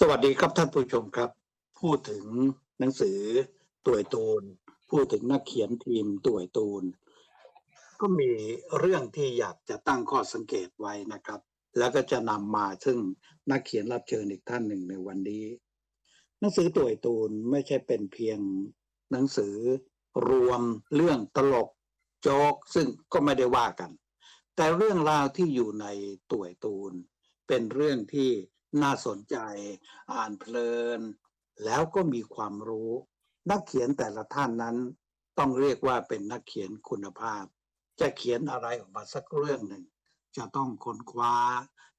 สวัสดีครับท่านผู้ชมครับ พูดถึงหนังสือตัวยตูน พูดถึงนักเขียนทีมตัวยตูน ก็มีเรื่องที่อยากจะตั้งข้อสังเกตไว้นะครับ แล้วก็จะนำมาซึ่งนักเขียนรับเชิญอีกท่านหนึ่งในวันนี้ หนังสือตัวยตูนไม่ใช่เป็นเพียงหนังสือรวมเรื่องตลกโจกซึ่งก็ไม่ได้ว่ากัน แต่เรื่องราวที่อยู่ในตัวยตูน เป็นเรื่องที่ น่าสนใจอ่านเพลิน แล้วก็มีความรู้ นักเขียนแต่ละท่านนั้น ต้องเรียกว่าเป็นนักเขียนคุณภาพ จะเขียนอะไรออกมาสักเรื่องหนึ่ง จะต้องค้นคว้า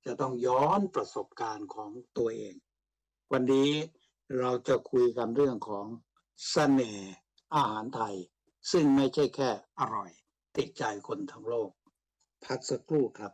จะต้องย้อนประสบการณ์ของตัวเอง วันนี้เราจะคุยกันเรื่องของเสน่ห์อาหารไทย ซึ่งไม่ใช่แค่อร่อย ติดใจคนทั้งโลก พักสักครู่ครับ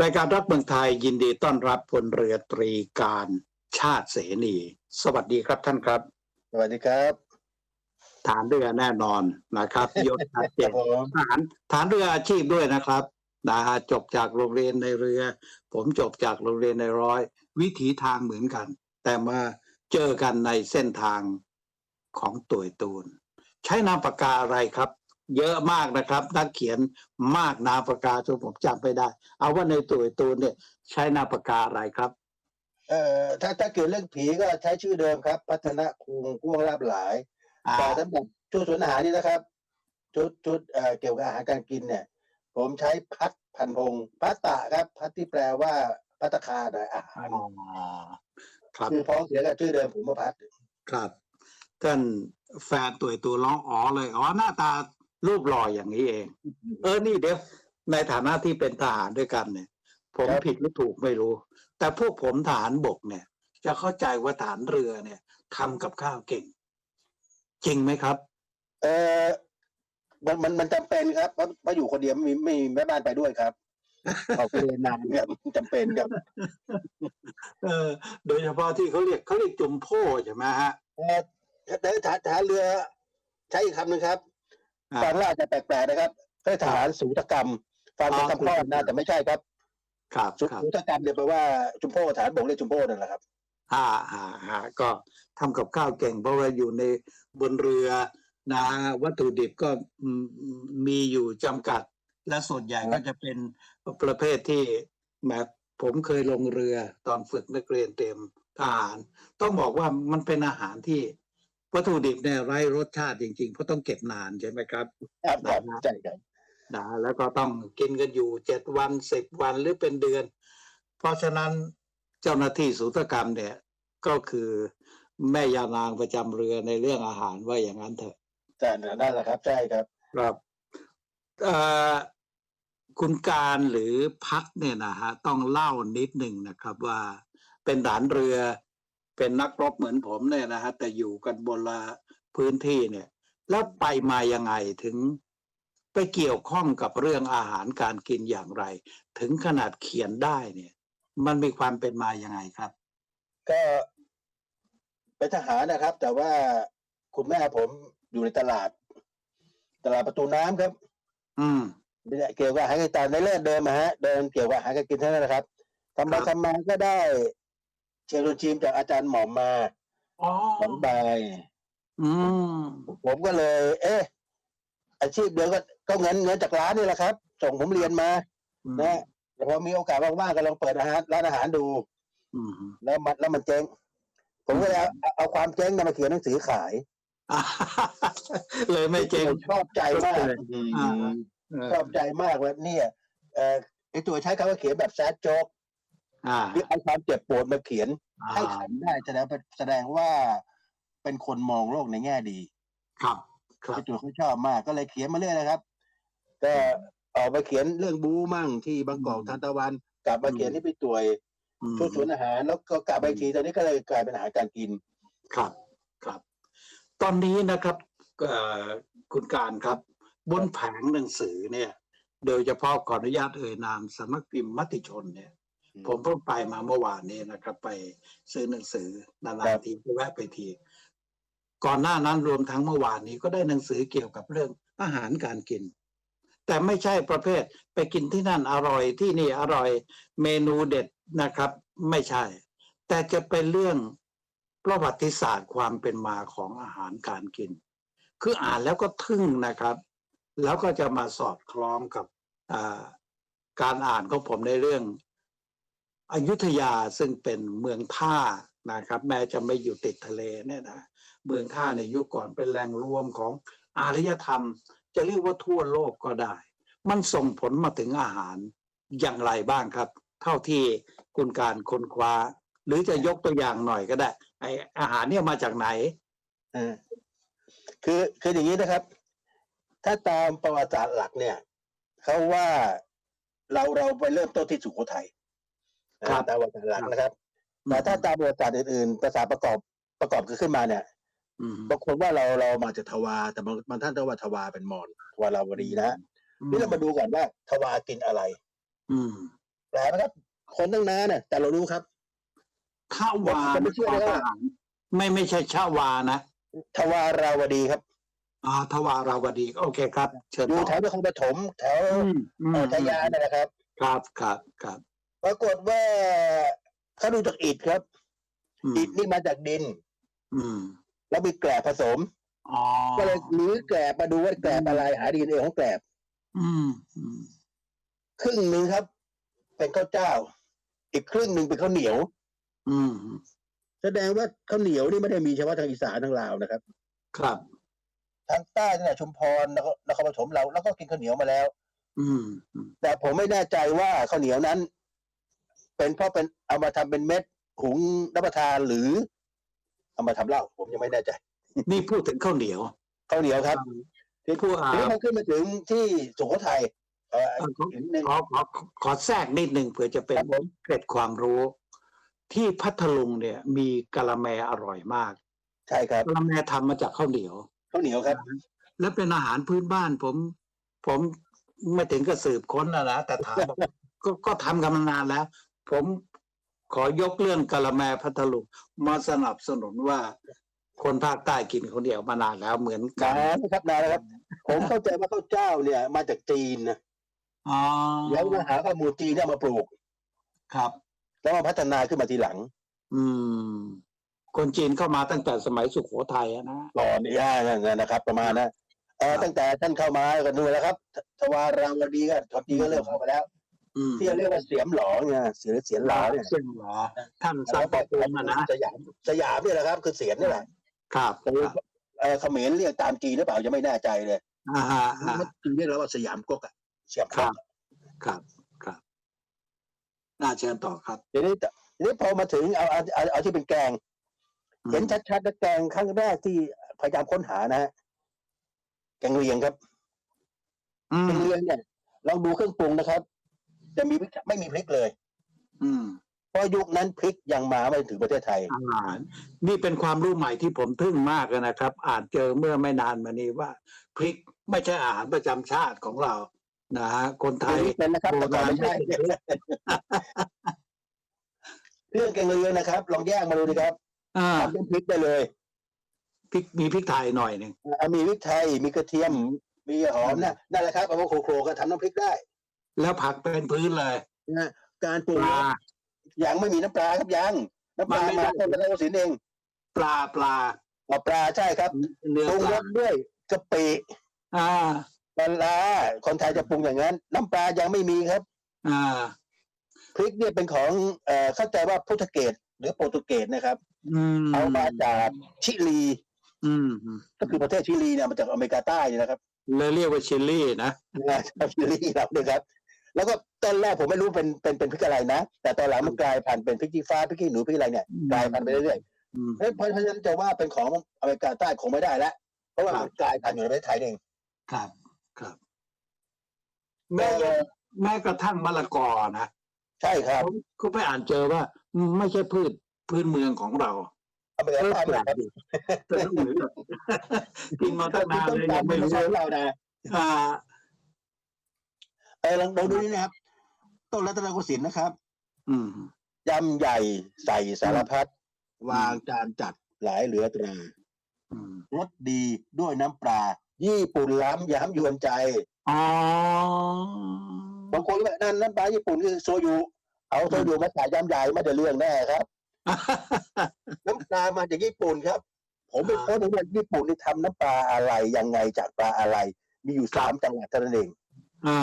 รายการรักเมืองไทยยินดีต้อนรับพลเรือตรีการชาติเสนี สวัสดีครับท่านครับ สวัสดีครับ ฐานเรือแน่นอนนะครับยศชัดเจครันบผมฐานฐานเรืออาชีพด้วยนะครับนะฮะจบจากโรงเรียนในเรือ ผมจบจากโรงเรียนในร้อย วิถีทางเหมือนกัน แต่มาเจอกันในเส้นทางของตัวยตูน ใช้นามปากกาอะไรครับ เยอะมากนะครับ นักเขียนมากนามปากกาจนผมจำไม่ได้ เอาว่าในตัวยตูนเนี่ยใช้นามปากกาอะไรครับ เอ่อถ้าถ้าเกี่ยวเรื่องผีก็ใช้ชื่อเดิมครับ พัฒนะคุงพ่วงลาบหลายอ่าแต่สำหรับชุดสวนอาหารนี่นะครับ ชุดชุดเอ่อเกี่ยวกับอาหารการกินเนี่ย ผมใช้พัดพันพงศ์พัตตะครับ พัดที่แปลว่าพัตตาคารนะอาหารอ๋อครับคือพ้องเสียงกับชื่อเดิมผมมาพัด ครับ ท่านแฟนตัวตัวร้องอ๋อเลยอ๋อหน้าตา รูปหล่ออย่างนี้เอง เออนี่เดี๋ยวในฐานะที่เป็นทหารด้วยกันเนี่ย ผมผิดหรือถูกไม่รู้ แต่พวกผมทหารบกเนี่ย จะเข้าใจว่าทหารเรือเนี่ยทำกับข้าวเก่ง จริงไหมครับ เออมันมันมันจำเป็นครับเพราะเพราะอยู่คนเดียวไม่มีไม่มีแม่บ้านไปด้วยครับออกไปเรียนนานครับจำเป็นครับเออ โดยเฉพาะที่เขาเรียกเขาเรียกจุมโพ่ใช่ไหมฮะเอ่อแต่ทหารทหารเรือ ใช้อีกคำหนึ่งครับ อ่าฟังแล้วอาจจะแปลกๆนะครับก็ทหารสูตกรรมฟังเป็นอ๋อคำพ้อนนะแต่ไม่ใช่ครับครับสูครับตกรรมเนี่ยแปลว่าจุมโพ่ทหารบกเรียกจุมโพ่นั่นแหละครับอ่าอ่าอ่าก็ทำกับข้าวเก่งเพราะว่าอยู่ในบนเรือนะฮะวัตถุดิบก็อืมมีอยู่จำกัด และส่วนใหญ่ก็จะเป็นประเภทที่แหมผมเคยลงเรือตอนฝึกนักเรียนเตรียมทหาร ต้องบอกว่ามันเป็นอาหารที่ วัตถุดิบเนี่ยไร้รสชาติจริงๆ เพราะต้องเก็บนานใช่ไหมครับครับครับครับใช่ครับนะแล้วก็ต้องกินกันอยู่เจ็ดวันสิบวันหรือเป็นเดือน เพราะฉะนั้นเจ้าหน้าที่ศุลกรรมเนี่ยก็คือแม่ยานางประจำเรือในเรื่องอาหารว่าอย่างนั้นเถอะใช่นั่นแหละครับใช่ครับ ครับเอ่อคุณการหรือพัดเนี่ยนะฮะต้องเล่านิดหนึ่งนะครับว่าเป็นฐานเรือ เป็นนักรบเหมือนผมเนี่ยนะฮะแต่อยู่กันบนละพื้นที่เนี่ย แล้วไปมายังไงถึงไปเกี่ยวข้องกับเรื่องอาหารการกินอย่างไร ถึงขนาดเขียนได้เนี่ย มันมีความเป็นมายังไงครับ ก็เป็นทหารนะครับ แต่ว่าคุณแม่ผมอยู่ในตลาด ตลาดประตูน้ำครับ อืม เกี่ยวกับอาหารการกินในเลิศเดิมอะฮะเดินเกี่ยวกับอาหารการกินเท่านั้นนะครับทำครัมาบทำมาก็ได้ เชียร์ชิมจากอาจารย์หมอมมาอ๋อสองใบอืมผมก็เลย เอ๊ะ อาชีพเดียวก็ก็เงินเงินจากร้านนี่แหละครับ ส่งผมเรียนมาอืมนะแต่พอมีโอกาสว่างๆก็ลองเปิดอาหารร้านอาหารดูอืมแล้วมันแล้วมันเจ๊งผมก็เลยเอาเอาเอาความเจ๊งนำมาเขียนหนังสือขายอ่าเลยไม่เจ๊งผมชอบใจมากอ่าเออชอบใจมากว่าเนี่ยเอ่อไอตัวใช้คำว่าเขียนแบบแซดโจ๊ก อ่าที่เอาความเจ็บปวดมาเขียนอ่าให้ขำได้แสดงแสดงว่าเป็นคนมองโลกในแง่ดี ครับครับไอตัวเขาชอบมากก็เลยเขียนมาเรื่อยนะครับ ก็ออกไปเขียนเรื่องบู๊มั่งที่บางกอกอืมทันตะวัน กลับมาเขียนที่พี่ตัวยอืมช่วยสวนอาหาร แล้วก็กลับไปอีกทีตอนนี้ก็เลยกลายเป็นอาหารการกิน ครับครับ ตอนนี้นะครับเอ่อคุณการครับ บนแผงหนังสือเนี่ย โดยเฉพาะขออนุญาตเอ่ยนามสำนักพิมพ์มติชนเนี่ยอืม ผมเพิ่งไปมาเมื่อวานนี้นะครับ ไปซื้อหนังสือนาครันบๆทีก็แวะไปที ก่อนหน้านั้นรวมทั้งเมื่อวานนี้ก็ได้หนังสือเกี่ยวกับเรื่องอาหารการกิน แต่ไม่ใช่ประเภทไปกินที่นั่นอร่อยที่นี่อร่อยเมนูเด็ดนะครับ ไม่ใช่ แต่จะเป็นเรื่องประวัติศาสตร์ความเป็นมาของอาหารการกิน คืออ่านแล้วก็ทึ่งนะครับ แล้วก็จะมาสอดคล้องกับอ่าการอ่านของผมในเรื่อง อยุธยาซึ่งเป็นเมืองท่านะครับ แม้จะไม่อยู่ติดทะเลเนี่ยนะเมืองท่าในยุคก่อนเป็นแหล่งรวมของอารยธรรม จะเรียกว่าทั่วโลกก็ได้ มันส่งผลมาถึงอาหารอย่างไรบ้างครับ เท่าที่คุณการค้นคว้า หรือจะยกตัวอย่างหน่อยก็ได้ ไออาหารเนี่ยมาจากไหนอ่าคือคืออย่างนี้นะครับ ถ้าตามประวัติศาสตร์หลักเนี่ยเขาว่าเราเราไปเริ่มต้นที่สุโขทัยนะครับ ตามประวัติศาสตร์หลักนะครับแต่ถ้าตามประวัติศาสตร์อื่นๆภาษาประกอบประกอบขึ้นมาเนี่ยอืมบางคนว่าเราเรามาจากทวา แต่บางบางท่านก็ว่าทวาเป็นมอญทวาราวดีนะนี่เรามาดูก่อนว่าทวากินอะไร อืมแปลกนะครับ คนตั้งนานเนี่ยแต่เรารู้ครับข้าวาผมไม่เชื่อเลยว่าไม่ไม่ใช่ชาวานะทวาราวดีครับอ่าทวาราวดี โอเคครับ เชิญอยู่ต่อแถวนครปฐมแถวอืมอืมเอ่อทยาเนี่ยนะครับ ครับครับครับ ปรากฏว่าเขาดูจากอิฐครับอืมอิฐนี่มาจากดิน อืม แล้วมีแกลบผสมอ๋อก็เลยรื้อแกลบมาดูว่าแกลบอะไรหาดีเอของแกลบอืมอืมครึ่งหนึ่งครับ เป็นข้าวเจ้า อีกครึ่งหนึ่งเป็นข้าวเหนียว อืม แสดงว่าข้าวเหนียวนี่ไม่ได้มีเฉพาะทางอีสานทางลาวนะครับ ครับ ทางใต้นี่แหละชุมพรนครนครปฐมเรา แล้วก็กินข้าวเหนียวมาแล้ว อืมอืมแต่ผมไม่แน่ใจว่าข้าวเหนียวนั้น เป็นเพราะเป็นเอามาทำเป็นเม็ดหุงรับประทานหรือ เอามาทำเหล้าผมยังไม่แน่ใจ นี่พูดถึงข้าวเหนียวข้าวเหนียวครับที่ผู้อ่าทีนี้พอขึ้นมาถึงที่สุโขทัยเอ่อเอ่อขออีกนิดนึงขอขอขอแทรกนิดหนึ่งเผื่อจะเป็นครับผมเกร็ดความรู้ ที่พัทลุงเนี่ย มีกะละแมอร่อยมาก ใช่ครับกะละแมทำมาจากข้าวเหนียวข้าวเหนียวครับ และเป็นอาหารพื้นบ้านผม ผมไม่ถึงกับสืบค้นนะนะแต่ถามว่าก็ก็ทำกันมานานแล้ว ผมขอยกเรื่องกะละแมพัทลุงมาสนับสนุนว่า คนภาคใต้กินข้าวเหนียวมานานแล้วเหมือนกันนานนะครับนานแล้วครับ ผมเข้าใจว่าข้าวเจ้าเนี่ย มาจากจีนนะอ๋อแล้วมาหาข้าวมูลจีนเนี่ยมาปลูก ครับ แล้วมาพัฒนาขึ้นมาทีหลัง อืม คนจีนเข้ามาตั้งแต่สมัยสุโขทัยอะนะก่อนนี่านั่นนะครับ ประมาณนะเออครับตั้งแต่ท่านเข้ามาก็ดูแล้วครับททวาราวดีก็ทอจีนก็เริ่มเข้ามาแล้ว อืมที่เรียกว่าเสียมหลอเนี่ยเสียเสียนหลอเนี่ยซึ่งเหรอท่านสร้างปรุงอะนะสยามสยามเนี่ยแหละครับ คือเสียนนี่แหละครับแต่เออเขมรเรียกตามจีนหรือเปล่ายังไม่แน่ใจเลยอ่าฮะอ่าจีนเรียกแล้วว่าสยามก๊กอะสยามครัก๊บกครับ ครับ น่าเชิญต่อครับทีนี้ทีนี้พอมาถึงเอาเอาเอาเอาที่เป็นแกงเห็นชัดๆนะแกงครั้งแรกที่พยายามค้นหานะฮะแกงเลียงครับอืแกมงเลียงเนี่ยลองดูเครื่องปรุงนะครับ จะมีพริกไม่มีพริกเลย อืมเพราะยุคนั้นพริกยังมาไม่ถึงประเทศไทยอาหารนี่เป็นความรู้ใหม่ที่ผมทึ่งมากเลยนะครับ อ่านเจอเมื่อไม่นานมานี้ว่า พริกไม่ใช่อาหารประจำชาติของเรานะฮะคนไทย พริกเป็นนะครับแต่ก่อนไม่ใช่โบราณเครื่องแกงเลียงนะครับ ลองแยกมาดูดีครับอ่าทำเป็นพริกได้เลยพริกมีพริกไทยหน่อยหนึ่ง อะมีพริกไทยมีกระเทียม มีหอมนะนั่นแหละครับเอามาโขลกๆก็ทำน้ำพริกได้ แล้วผักเป็นพื้นเลยนะการปรุปงลายังไม่มีน้ำปลาครับยังน้ำปลามันไม่มาได้ต้นแล้วสินเอง ปลาปลาเอาปลาใช่ครับเนื้อปรุงปรลาสด้วยกะปิอ่าปลาร้าคนไทยจะปรุงอย่างนั้น น้ำปลายังไม่มีครับ อ่าพริกเนี่ยเป็นของเอ่อเข้าใจว่าโปรตุเกสหรือโปรตุเกสนะครับอืมเอามาจากชิลีอืมอืมก็คือประเทศชิลีเนี่ยมาจากอเมริกาใต้เนี่ยนะครับเลยเรียกว่าชิลลี่นะนะครับชิลีเราเนี่ยครับ แล้วก็ตอนแรกผมไม่รู้เป็นเป็นเป็นพริกอะไรนะ แต่ตอนหลังมันกลายพันธุ์เป็นพริกชี้ฟ้าพริกขี้หนูพริกอะไรเนี่ยอืมกลายพันธุ์ไปเรื่อยอืมๆเพราะเพราะฉะนั้นจะว่าเป็นของอเมริกาใต้คงไม่ได้แล้วเพราะว่ามันกลายพันธุ์อยู่ในประเทศไทยเองครับครับแม้แม้กระทั่งมะละกอนะใช่ครับผมก็ไปอ่านเจอว่า ไม่ใช่พืชพื้นเมืองของเราอเมริเออกันแปลนะกครับดีแต่ต้องเหมือนกับกินมาตั้งนานเลยยังไม่ไม่รู้ใช่เรานะอ่า เออลองลองดูนี่นะครับต้นรัตนโกสินทร์นะครับ อืม ยำใหญ่ใส่สารพัดมวางจานจัดหลายเหลือตรา อืมรสดีด้วยน้ำปลา ญี่ปุ่นล้ำย้ำยวนใจ อ๋อบางคนก็บอกนั่นน้ำปลาญี่ปุ่นคือโซยุ เอาโซยุมาใส่ยำใหญ่ไม่ได้เรื่องแน่ครับ น้ำปลามาจากญี่ปุ่นครับ ผมไปอ่าโพสต์ในญี่ปุ่นนี่ทำน้ำปลาอะไรยังไงจากปลาอะไร มีอยู่สามจังหวัดเท่านั้นเอง อ่า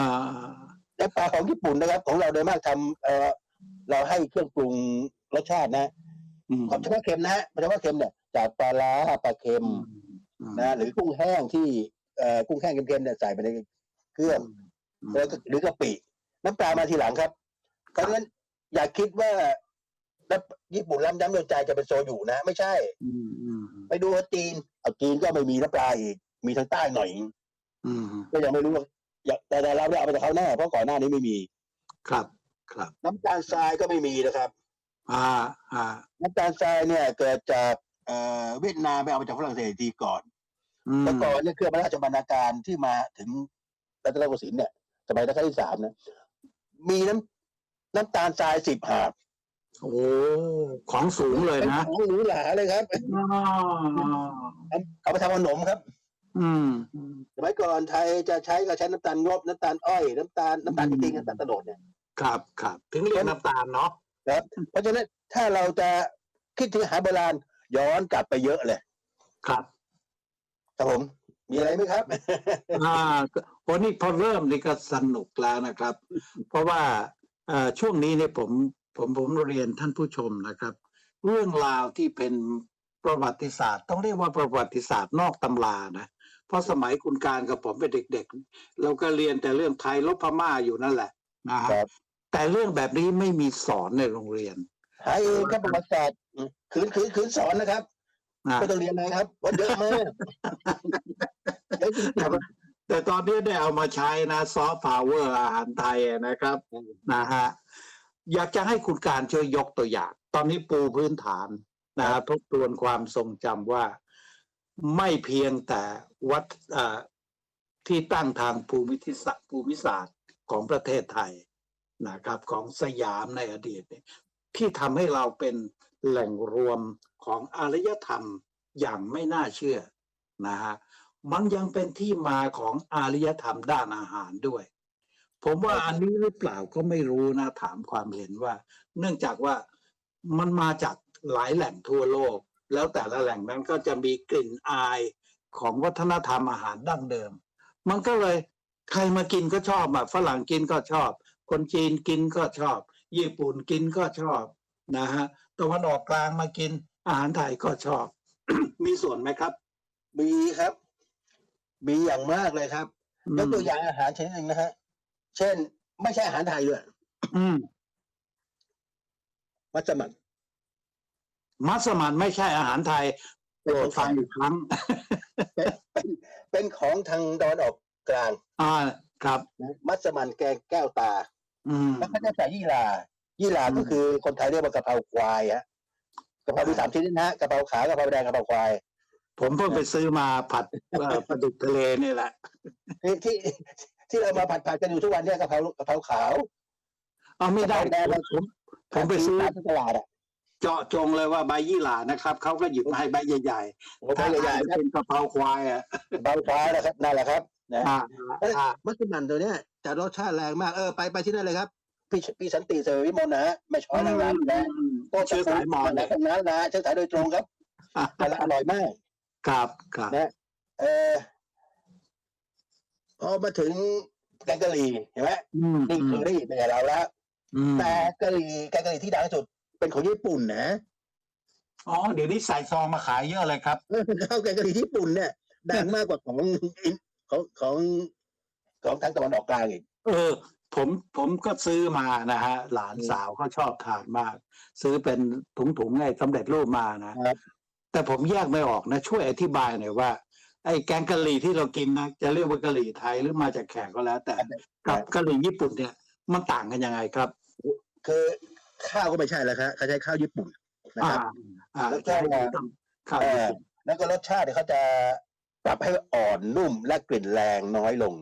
น้ำปลาของญี่ปุ่นนะครับ ของเราโดยมากทำเออเราให้เครื่องปรุงรสชาตินะอืมเฉพาะเค็มนะฮะเฉพาะเค็มเนี่ยจากปลาร้าปลาเค็มอืมนะ หรือกุ้งแห้งที่เอ่อกุ้งแห้งเค็มๆเนี่ยใส่ไปในเครื่องอืมแล้วก็หรือกะปิน้ำปลามาทีหลังครับ เพราะฉะนั้นอย่าคิดว่าน้ำญี่ปุ่นล้ำย้ำยนใจจะเป็นโซยุนะ ไม่ใช่อืมอืมไปดูว่าจีนเอาจีนก็ไม่มีน้ำปลาอีก มีทางใต้หน่อยอืมก็ยังไม่รู้ว่าอย่า แต่แต่เราได้เอาไปจากเขาแน่เพราะก่อนหน้านี้ไม่มี ครับ ครับ น้ำตาลทรายก็ไม่มีนะครับ อ่า อ่า น้ำตาลทรายเนี่ยเกิดจากเอ่อเวียดนามไปเอามาจากฝรั่งเศสอีกทีก่อนอืมแต่ก่อนเนี่ยเครื่องพระราชบรรณาการที่มาถึงรัตนโกสินทร์เนี่ยสมัยรัชกาลที่สามนะมีน้ำน้ำตาลทรายสิบหาบโอ้ของสูงเลยเป็นนะของหรูหราเลยครับอ๋อเอาไปทำขนมครับ อืม สมัยก่อนไทยจะใช้ก็ใช้น้ำตาลงบน้ำตาลอ้อยน้ำตาลน้ำตาลจริงๆน้ำตาลโตนดเนี่ย ครับครับถึงเรียกน้ำตาลเนาะครับเพราะฉะนั้นถ้าเราจะคิดถึงอาหารโบราณย้อนกลับไปเยอะเลย ครับครับผม มีอะไรไหมครับ อ่าวันนี้พอเริ่มนี่ก็สนุกแล้วนะครับ เพราะว่าเอ่อช่วงนี้เนี่ยผมผมผมเรียนท่านผู้ชมนะครับ เรื่องราวที่เป็นประวัติศาสตร์ ต้องเรียกว่าประวัติศาสตร์นอกตำรานะ เพราะสมัยคุณการกับผมเป็นเด็ก ๆ เราก็เรียนแต่เรื่องไทยลบพม่าอยู่นั่นแหละนะฮะครับ แต่เรื่องแบบนี้ไม่มีสอนในโรงเรียนหาเองครับประวัติศาสตร์ขืนขืนขืนสอนนะครับนะไม่ต้องเรียนเลยครับเพราะเยอะมากเยอะจริงแต่ว่าแต่ตอนนี้ได้เอามาใช้นะซอฟต์พาวเวอร์อาหารไทยนะครับนะฮะอยากจะให้คุณการช่วยยกตัวอย่าง ตอนนี้ปูพื้นฐานนะฮะทบทวนความทรงจำว่า ไม่เพียงแต่วัดที่ตั้งทางภูมิทิศาสตร์ภูมิศาสตร์ของประเทศไทยนะครับของสยามในอดีตนี่ยที่ทำให้เราเป็นแหล่งรวมของอารยธรรมอย่างไม่น่าเชื่อนะฮะมันยังเป็นที่มาของอารยธรรมด้านอาหารด้วย ผมว่าอันนี้หรือเปล่าก็ไม่รู้นะถามความเห็นว่า เนื่องจากว่ามันมาจากหลายแหล่งทั่วโลก แล้วแต่ละแหล่งนั้นก็จะมีกลิ่นอายของวัฒนธรรมอาหารดั้งเดิม มันก็เลยใครมากินก็ชอบอะฝรั่งกินก็ชอบ คนจีนกินก็ชอบ ญี่ปุ่นกินก็ชอบนะฮะตะวันออกกลางมากิน อาหารไทยก็ชอบ มีส่วนไหมครับ มีครับมีอย่างมากเลยครับอืมยกตัวอย่างอาหารชนิดหนึ่งนะฮะเช่น ไม่ใช่อาหารไทยด้วยอืมมัสมั่น มัสมั่นไม่ใช่อาหารไทยโปรดฟังอีกครั้ง เป็นของทางตะวันออกกลาง อ่าครับนะมัสมั่นแกงแก้วตา อืมแล้วก็จะใส่ยี่หร่ายี่หร่าอืมก็คือคนไทยเรียกว่ากะเพราควายฮะกะเพรามีสามชนิดนะฮะกะเพราขาวกะเพราแดงกะเพราควายผมเพิ่งไปซื้อมาผัดเอ่อปลาดุกทะเลนี่แหละที่ที่ที่เรามาผัดผัดกันอยู่ทุกวันเนี่ยกะเพรากะเพราขาวเอาไม่ได้ได้ได้ผมผมไปซื้อตามที่ตลาดอะ เจาะจงเลยว่าใบยี่หร่านะครับเขาก็หยิบมาให้ใบใหญ่โอ้ๆโหใหญ่ๆครับเป็นกะเพราควายอะกะเพราควายนะครับนั่นแหละครับนะอ่าเอ้ยอ่ามัสมั่นตัวเนี้ยจะรสชาติแรงมากเออไปไปที่นั่นเลยครับ พี่พี่สันติเสวีวิมลนะฮะไม่ช้อยนางรำนะโต้เชื้อสายมอญนะเนี่ยตรงนั้นนะเชื้อสายโดยตรงครับแต่ละอร่อยมาก ครับครับนะเออพอมาถึงแกงกะหรี่เห็นไหมอืมนี่เคอรี่เป็นไงเราแล้วอืมแต่กะหรี่แกงกะหรี่ที่ดังที่สุด เป็นของญี่ปุ่นนะอ๋อเดี๋ยวนี้ใส่ซองมาขายเยอะเลยครับเออข้าวแกงกะหรี่ที่ญี่ปุ่นเนี่ยดังมากกว่าของอินของของของทางตะวันออกกลางอีกเออ ผมผมก็ซื้อมานะฮะ หลานอืมสาวเขาชอบทานมาก ซื้อเป็นถุงๆไอ้สำเร็จรูปมานะครับแต่ผมแยกไม่ออกนะ ช่วยอธิบายหน่อยว่า ไอ้แกงกะหรี่ที่เรากินนะจะเรียกว่ากะหรี่ไทยหรือมาจากแขกก็แล้ว แต่กับกะหรี่ญี่ปุ่นเนี่ย มันต่างกันยังไงครับ คือ ข้าวก็ไม่ใช่แล้วครับเขาใช้ข้าวญี่ปุ่นนะอ่าครับ อ่าแล้วก็ใช่ครับเออแล้วก็รสชาติเนี่ยเขาจะปรับให้อ่อนนุ่มและกลิ่นแรงน้อยลง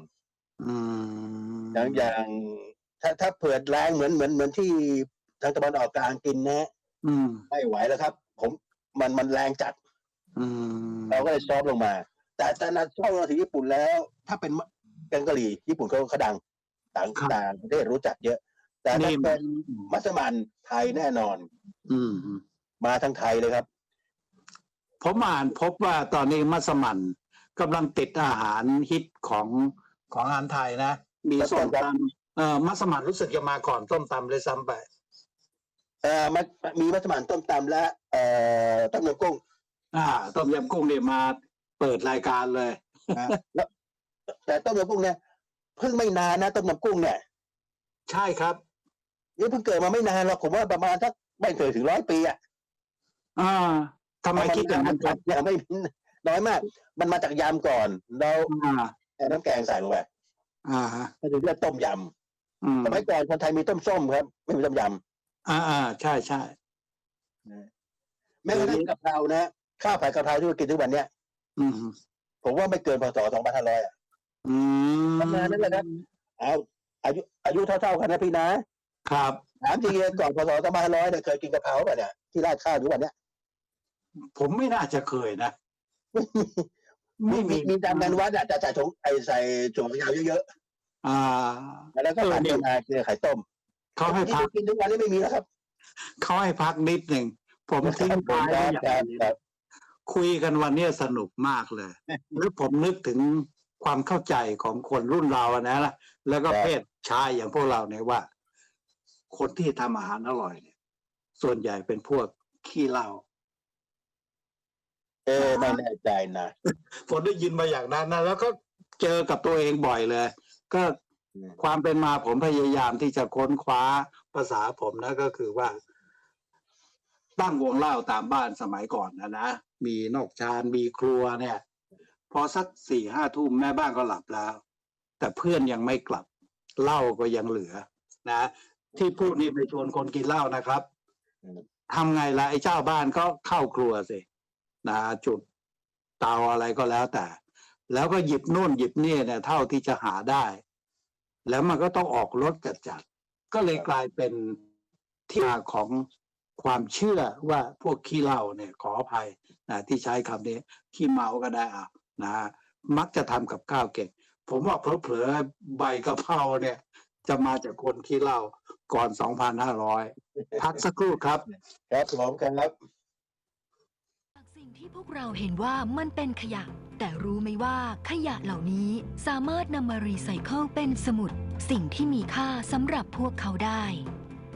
อืมอย่างอย่างถ้าถ้าเผื่อแรงเหมือนเหมือนเหมือนที่ทางตะวันออกกลางกินนะฮะอืมไม่ไหวแล้วครับ ผมมันมันแรงจัดอืมเราก็เลยซอฟต์ลงมา แต่แต่นั้นชอบมาถึงญี่ปุ่นแล้ว ถ้าเป็นมะแกงกะหรี่ญี่ปุ่นเขาเขาดัง ต่างต่างประเทศรู้จักเยอะ แต่ถ้าเป็นมัสมั่นไทยแน่นอน อืม มาทั้งไทยเลยครับ ผมอ่านพบว่าตอนนี้มัสมั่นกำลังติดอาหารฮิตของของอาหารไทยนะ มีส้มตำเอ่อมัสมั่นรู้สึกจะมาก่อนส้มตำเลยซ้ำไปเอ่อมันมีมัสมั่นต้มตำและเอ่อต้มยำกุ้ง อ่า ต้มยำกุ้งเนี่ยมาเปิดรายการเลยนะแล้วแต่ต้มยำกุ้งเนี่ยเพิ่งไม่นานนะต้มยำกุ้งเนี่ย ใช่ครับ นี่เพิ่งเกิดมาไม่นานหรอกผมว่าประมาณสักไม่เคยถึงร้อยปีอะอ่าทำไมคิดอย่างนั้นครับยังไม่น้อยมาก มันมาจากยำก่อนเราอ่าเอาน้ำแกงใส่ลงไปอ่าฮะก็ถึงเรียกต้มยอืมำสมัยก่อนคนไทยมีต้มส้มครับ ไม่มีต้มยอ่าอ่าใช่ใช่ำแม้กระทั่งกะเพรานะข้าวผัดกะเพราที่เรากินทุกวันเนี้ยอืมผมว่าไม่เกินพศสองพันห้าร้อยอืมประมาณนั้นแหละครับเอาอายุอายุเท่าๆกันนะพี่นะ ครับถามจริงๆก่อนพศสองพันห้าร้อยเนี่ยเคยกินกะเพราป่ะเนี่ยที่ราดข้าวทุกวันเนี้ยผมไม่น่าจะเคยนะมีไม่มีมีมีตามงานวัดอะจะใส่ถุงไอใส่ถุงยาวเยอะอ่าๆแล้วก็เออผัดเนี่ยมาเกลือไข่ต้มเขาให้ที่พักกินทุกวันนี้ไม่มีแล้วครับเขาให้พักนิดหนึ่งผมทิ้งท้ายไว้อย่างครับนี้ครับคุยกันวันนี้สนุกมากเลยแล้วผมนึกถึงความเข้าใจของคนรุ่นเราอะนะ แล้วก็เพศชายอย่างพวกเราเนี่ยว่า คนที่ทำอาหารอร่อยเนี่ย ส่วนใหญ่เป็นพวกขี้เหล้าเออไม่แน่ใจนะผมได้ยินมาอย่างนั้นนะแล้วก็เจอกับตัวเองบ่อยเลย ก็ความเป็นมาผมพยายามที่จะค้นคว้าภาษาผมนะก็คือว่า ตั้งวงเล่าตามบ้านสมัยก่อนนะนะมีนอกชานมีครัวเนี่ย พอสักสี่ห้าทุ่มแม่บ้านก็หลับแล้ว แต่เพื่อนยังไม่กลับเหล้าก็ยังเหลือ นะ ที่พูดนี่ไปชวนคนกินเหล้านะครับอืมทำไงล่ะไอ้เจ้าบ้านก็เข้าครัวสินะจุดเตาอะไรก็แล้วแต่ แล้วก็หยิบนู่นหยิบนี่เนี่ยเท่าที่จะหาได้ แล้วมันก็ต้องออกรถจัดจัดๆก็เลยกลายเป็นที่มาของความเชื่อว่าพวกขี้เหล้าเนี่ยขออภัยนะที่ใช้คำนี้ขี้เมาก็ได้อะนะมักจะทำกับข้าวเก่งผมว่าเผลอๆใบกะเพราเนี่ย จะมาจากคนขี้เหล้าก่อน 2,500 พักสักครู่ครับ ครับผมครับ จากสิ่งที่พวกเราเห็นว่ามันเป็นขยะ แต่รู้ไหมว่าขยะเหล่านี้สามารถนำมารีไซเคิลเป็นสมุด สิ่งที่มีค่าสำหรับพวกเขาได้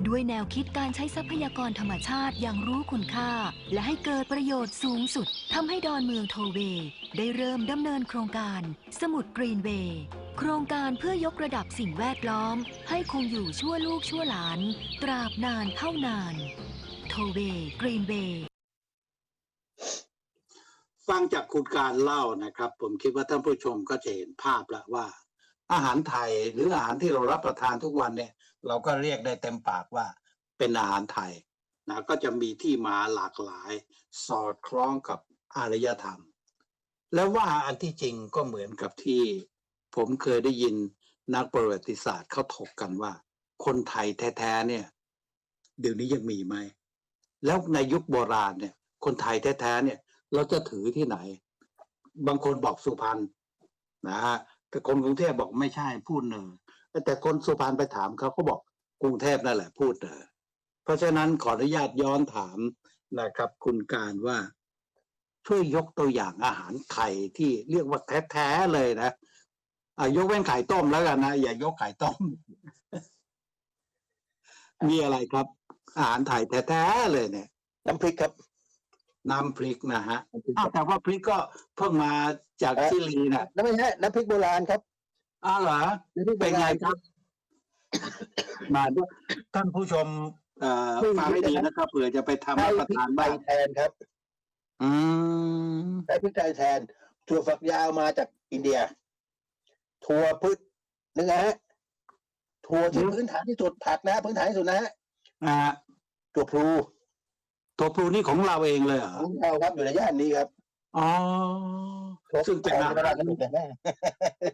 ด้วยแนวคิดการใช้ทรัพยากรธรรมชาติอย่างรู้คุณค่า และให้เกิดประโยชน์สูงสุดทำให้ดอนเมืองโทเวย์ได้เริ่มดำเนินโครงการ สมุดกรีนเวย์ โครงการเพื่อยกระดับสิ่งแวดล้อม ให้คงอยู่ชั่วลูกชั่วหลาน ตราบนานเท่านาน โทเวย์กรีนเวย์ฟังจากคุณการเล่านะครับ ผมคิดว่าท่านผู้ชมก็จะเห็นภาพล้วว่า อาหารไทยหรืออาหารที่เรารับประทานทุกวันเนี่ย เราก็เรียกได้เต็มปากว่าเป็นอาหารไทยนะก็จะมีที่มาหลากหลาย สอดคล้องกับอารยธรรม แล้วว่าอันที่จริงก็เหมือนกับที่ ผมเคยได้ยินนักประวัติศาสตร์เขาถกกันว่า คนไทยแท้ๆเนี่ย เดี๋ยวนี้ยังมีไหม แล้วในยุคโบราณเนี่ย คนไทยแท้ๆเนี่ย เราจะถือที่ไหน บางคนบอกสุพรรณนะฮะแต่คนกรุงเทพบอกไม่ใช่พูดเนอแต่คนสุพรรณไปถามเขาก็บอกกรุงเทพนั่นแหละพูดเนอเพราะฉะนั้นขออนุญาตย้อนถามนะครับ คุณการว่าช่วยยกตัวอย่างอาหารไทยที่เรียกว่าแท้ๆเลยนะ อะยกเว้นไข่ต้มแล้วกันนะอย่ายกไข่ต้ม มีอะไรครับ อาหารไทยแท้ๆเลยเนี่ย น้ำพริกครับ น้ำพริกนะฮะน้ำพริกอ้าวแต่ว่าพริกก็เพิ่งมาจากชิลีน่ะน้ำไม่ใช่น้ำพริกโบราณครับอ้าวเหรอน้ำพริกโบเป็นไงราณครับ มาด้วยท่านผู้ชม เอ่อไม่ฟังให้ดีนะครับเผื่อจะไปทำใช้รับประพริกทานไทบ้างยแทนครับ อืมใช้พริกไทยแทนถั่วฝักยาวมาจากอินเดีย ถั่วพืชนึกไงฮะถั่วที่พื้นฐานที่สุดผักนะพื้นฐานที่สุดนะฮะนะฮะตัวพลูตัวพลูนี่ของเราเองเลยเหรอของเราครับอยู่ในย่านนี้ครับอ๋อซึ่งเป็นของอาเวหาลารกันแต่แม่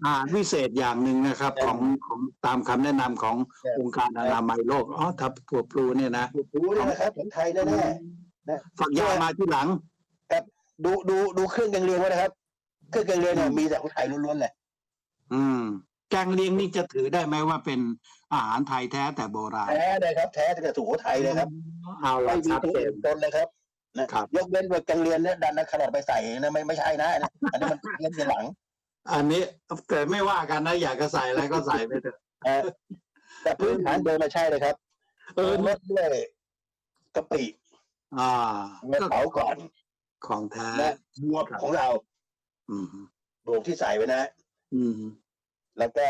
อาหารพิเศษอย่างหนึ่งนะครับครับของของตามคำแนะนำของครับองค์การอนามัยโลกอ๋อทับตัวพลูเนี่ยนะตัวพลูเนี่ยนะครับของไทยแน่ๆนะฝักยาวมาที่หลังดูดูดูเครื่องแกงเลียงไว้นะครับ เครื่องแกงเลียงเนี่ยมีแต่ของไทยล้วนๆเลย อืม แกงเลียงนี่จะถือได้ไหมว่าเป็นอาหารไทยแท้แต่โบราณแท้เลยครับ แท้ตั้งแต่สุโขทัยเลยครับเอาละไม่มีชัดตัวเจอื่นน ปนเลยครับนะครับ ยกเว้นว่าแกงเลียงเนี่ยดันนักขนาดไปใส่นะไม่ไม่ใช่นะอันนี้อันนี้มันเลียงทีหลังอันนี้แต่ไม่ว่ากันนะ อยากจะใส่อะไรก็ใส่ไปเถอะเออแต่พื้นฐานเดิมมาใช่เลยครับเออรสด้วยกะปิอ่าเมื่อเผาก่อน ของแท้และบวบของเราอืม บวบที่ใส่ไว้นะ อืม แล้วก็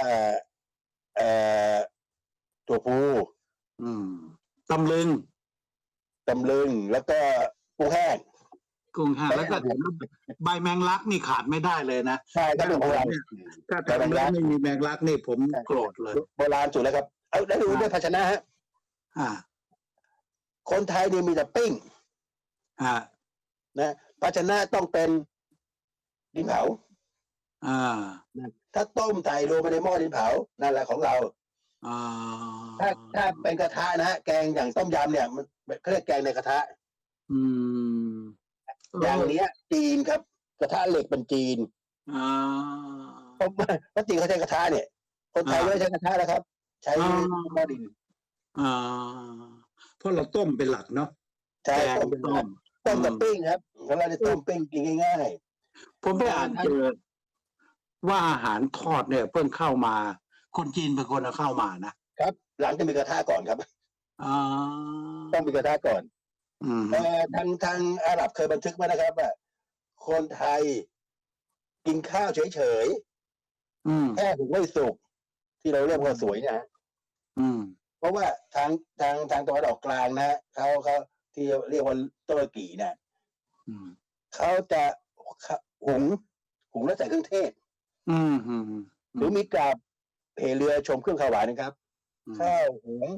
เอ่อตัวผู้อืมตำลึงตำลึงแล้วก็ปูแห้ง กุ้งแห้งแล้วก็ถึงใบแมงลักนี่ขาดไม่ได้เลยนะใช่ก็เป็นของเราถ้าทำแล้วไม่มีแมงลักนี่ผมโกรธเลยโบราณสุดแล้วครับ เอาได้ดูด้วยภาชนะฮะอ่าคนไทยนี่มีแต่ปิ้งอ่านะภาชนะต้องเป็นดินเผา อ่า ถ้าต้มใส่ลงไปในหม้อดินเผานั่นแหละของเรา อ่าถ้าถ้าเป็นกระทะนะฮะแกงอย่างต้มยำเนี่ยมันเขาเรียกแกงในกระทะ อืมอย่างเนี้ย จีนครับ กระทะเหล็กเป็นจีนอ่าเพราะเพราะจีนเขาใช้กระทะเนี่ย คนไทยอ่าไม่ใช้กระทะแล้วครับ ใช้อ่าหม้อดินอ่าเพราะเราต้มเป็นหลักเนาะใช่แกงต้มเป็นต้มต้มกับอืมปิ้งครับของเราจะต้มปิ้งกินง่ายผมไปอ่านเจอ ว่าอาหารทอดเนี่ยเพิ่งเข้ามา คนจีนเป็นคนเอาเข้ามานะๆครับ หลังจะมีกระทะก่อนครับ อ่าต้องมีกระทะก่อนอืมเอ่อทางทางอาหรับเคยบันทึกมานะครับว่าคนไทยกินข้าวเฉยอืมๆแค่ถึงไม่สุกที่เราเรียกว่าสวยเนะฮะอืมเพราะว่าทางทางทางตะวันออกกลางนะฮะเขาเขาที่เรียกว่าตุรกีเนี่ยอืมเขาจะหุงหุงแล้วใส่เครื่องเทศ อืมอืมหรือมีกราบเพเรือชมเครื่องขาวหวานนะครับ ข้าวหุง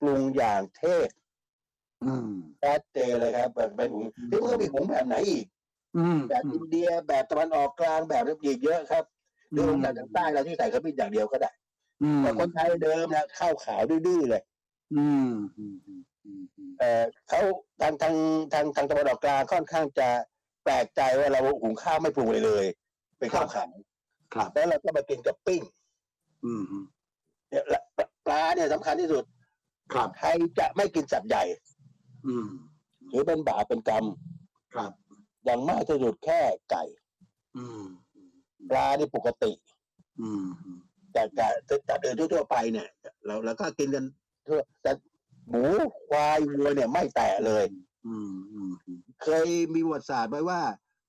ปรุงอย่างเทศอืมชัดเจนเลยครับแบบเป็นหุงที่มันก็มีหุงแบบไหนอีกอืมแบบอินเดียแบบตะวันออกกลางแบบอีกเยอะครับหรือองค์การทางใต้เราที่ใส่ขมิ้นอย่างเดียวก็ได้อืมแต่คนไทยเดิมนะข้าวขาวดื้อๆเลยอืมอืมอืมอืมอืมเออเขาทางทางทางทางตะวันออกกลางค่อนข้างจะแปลกใจว่าเราหุงข้าวไม่ปรุงเลยเลยเป็นข้าวขาว ครับแล้วเราก็มากินกับปิ้ง อืมเนี่ยและปลาเนี่ยสำคัญที่สุด ครับไทยจะไม่กินสัตว์ใหญ่ อืมหรือเป็นบาปเป็นกรรม ครับอย่างมากที่สุดแค่ไก่ อืมปลานี่ปกติ อืมแต่แต่แต่เดินทั่วๆไปเนี่ยเราเราก็กินกันทั่วแต่หมูควายวัวเนี่ยไม่แตะเลย อืมอืมอืมเคยมีประวัติศาสตร์ไว้ว่า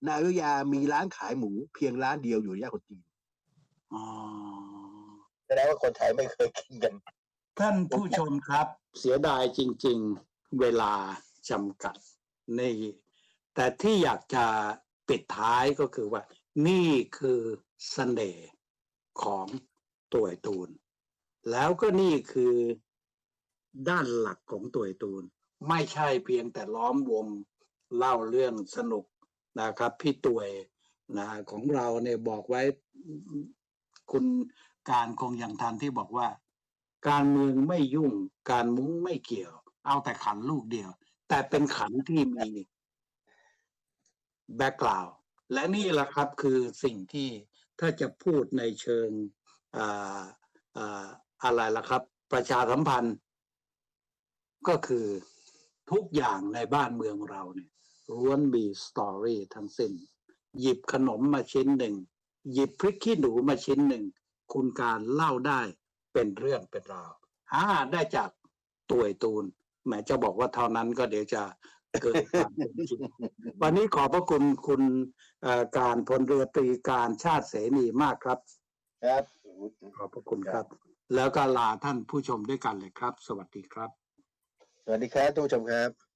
นาอยุธยามีร้านขายหมูเพียงร้านเดียวอยู่ในย่านคนจีน อ๋อแสดงว่าคนไทยไม่เคยกินกัน ท่านผู้ชมครับ เสียดายจริง ๆ เวลาจำกัดนี่ แต่ที่อยากจะปิดท้ายก็คือว่า นี่คือเสน่ห์ของตัวไอตูน แล้วก็นี่คือด้านหลักของตัวไอตูน ไม่ใช่เพียงแต่ล้อมวงเล่าเรื่องสนุกนะครับ พี่ตวยนะของเราเนี่ยบอกไว้ คุณการคงอย่างทันที่บอกว่า การเมืองไม่ยุ่ง การมุ้งไม่เกี่ยว เอาแต่ขันลูกเดียว แต่เป็นขันที่มีแบ็กกราวด์และนี่แหละครับคือสิ่งที่ถ้าจะพูดในเชิงอ่าอ่าอะไรล่ะครับ ประชาสัมพันธ์ ก็คือทุกอย่างในบ้านเมืองเราเนี่ยล้วนมีสตอรี่ทั้งสิ้น หยิบขนมมาชิ้นหนึ่ง หยิบพริกขี้หนูมาชิ้นหนึ่ง คุณการเล่าได้เป็นเรื่องเป็นราวหาได้จากตัวไอ้ตูนแหมจะบอกว่าเท่านั้นก็เดี๋ยวจะเกิดความเป็นจริงวันนี้ขอบพระคุณคุณเอ่อการพลเรือตรีการชาติเสนีมากครับ ครับขอบพระคุณครับ แล้วก็ลาท่านผู้ชมด้วยกันเลยครับ สวัสดีครับ สวัสดีครับทุกผู้ชมครับ